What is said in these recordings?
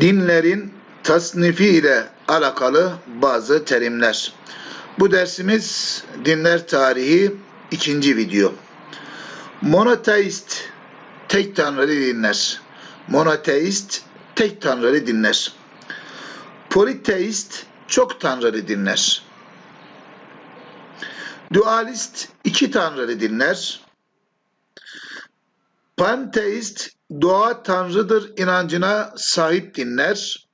dinlerin tasnifi ile alakalı bazı terimler. Bu dersimiz dinler tarihi ikinci video. Monoteist tek tanrılı dinler. Monoteist tek tanrılı dinler. Politeist çok tanrılı dinler. Dualist iki tanrılı dinler. Panteist doğa tanrıdır inancına sahip dinler.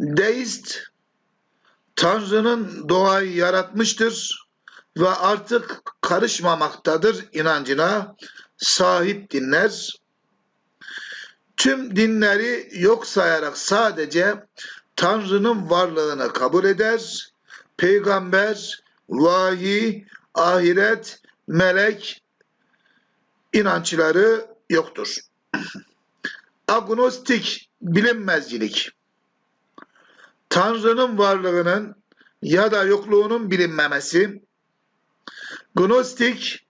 Deist Tanrı'nın doğayı yaratmıştır ve artık karışmamaktadır inancına sahip dinler. Tüm dinleri yok sayarak sadece Tanrı'nın varlığını kabul eder. Peygamber, vahiy, ahiret, melek inançları yoktur. Agnostik bilinmezcilik. Tanrı'nın varlığının ya da yokluğunun bilinmemesi. Gnostik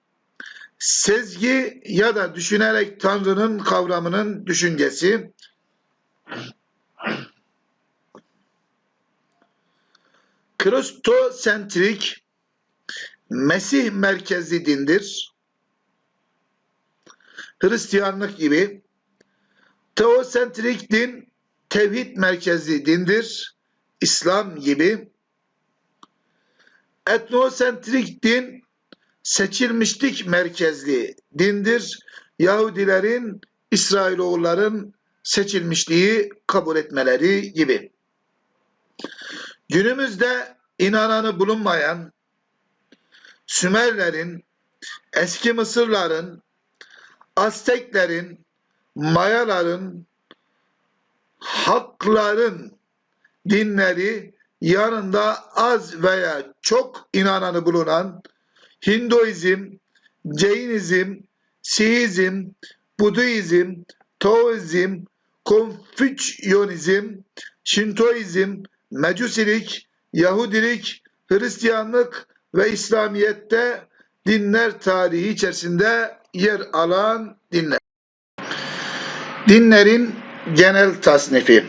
sezgi ya da düşünerek Tanrı'nın kavramının düşüncesi. Kristosentrik Mesih merkezli dindir. Hristiyanlık gibi. Teosentrik din tevhid merkezli dindir. İslam gibi. Etnosentrik din seçilmişlik merkezli dindir. Yahudilerin, İsrailoğulların seçilmişliği kabul etmeleri gibi. Günümüzde inananı bulunmayan Sümerlerin, eski Mısırların, Azteklerin, Mayaların, Hakların dinleri yanında az veya çok inananı bulunan Hinduizm, Jainizm, Siizm, Budizm, Taoizm, Konfüçyonizm, Şintoizm, Mecusilik, Yahudilik, Hristiyanlık ve İslamiyet'te dinler tarihi içerisinde yer alan dinler. Dinlerin genel tasnifi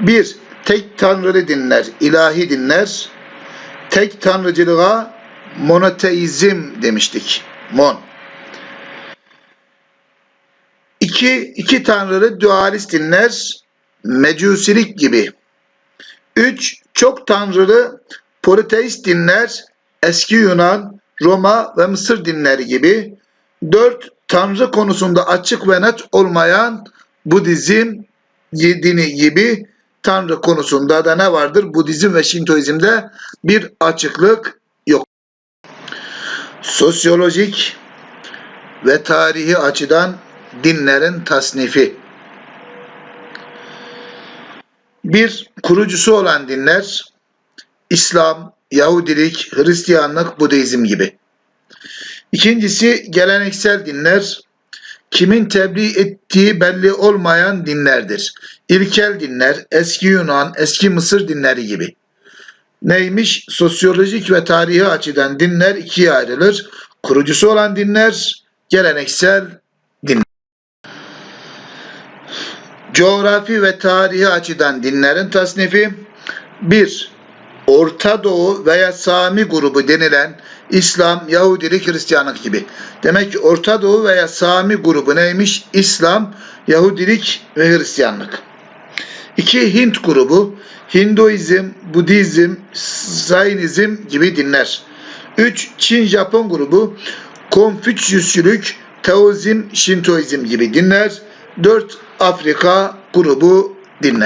1. Tek tanrılı dinler, ilahi dinler. Tek tanrıcılığa monoteizm demiştik. Mon. 2. İki tanrılı dualist dinler, mecusilik gibi. 3. Çok tanrılı politeist dinler, eski Yunan, Roma ve Mısır dinleri gibi. 4. Tanrı konusunda açık ve net olmayan Budizm dini gibi Tanrı konusunda da ne vardır? Budizm ve Şintoizmde bir açıklık yok. Sosyolojik ve tarihi açıdan dinlerin tasnifi. Bir, kurucusu olan dinler, İslam, Yahudilik, Hristiyanlık, Budizm gibi. İkincisi, geleneksel dinler, kimin tebliğ ettiği belli olmayan dinlerdir. İlkel dinler, eski Yunan, eski Mısır dinleri gibi. Neymiş? Sosyolojik ve tarihi açıdan dinler ikiye ayrılır. Kurucusu olan dinler, geleneksel dinler. Coğrafi ve tarihi açıdan dinlerin tasnifi 1. Orta Doğu veya Sami grubu denilen İslam, Yahudilik, Hristiyanlık gibi. Demek ki Orta Doğu veya Sami grubu neymiş? İslam, Yahudilik ve Hristiyanlık. 2. Hint grubu Hinduizm, Budizm, Zainizm gibi dinler. 3. Çin-Japon grubu Konfüçyüsçülük, Taoizm, Şintoizm gibi dinler. 4. Afrika grubu dinler.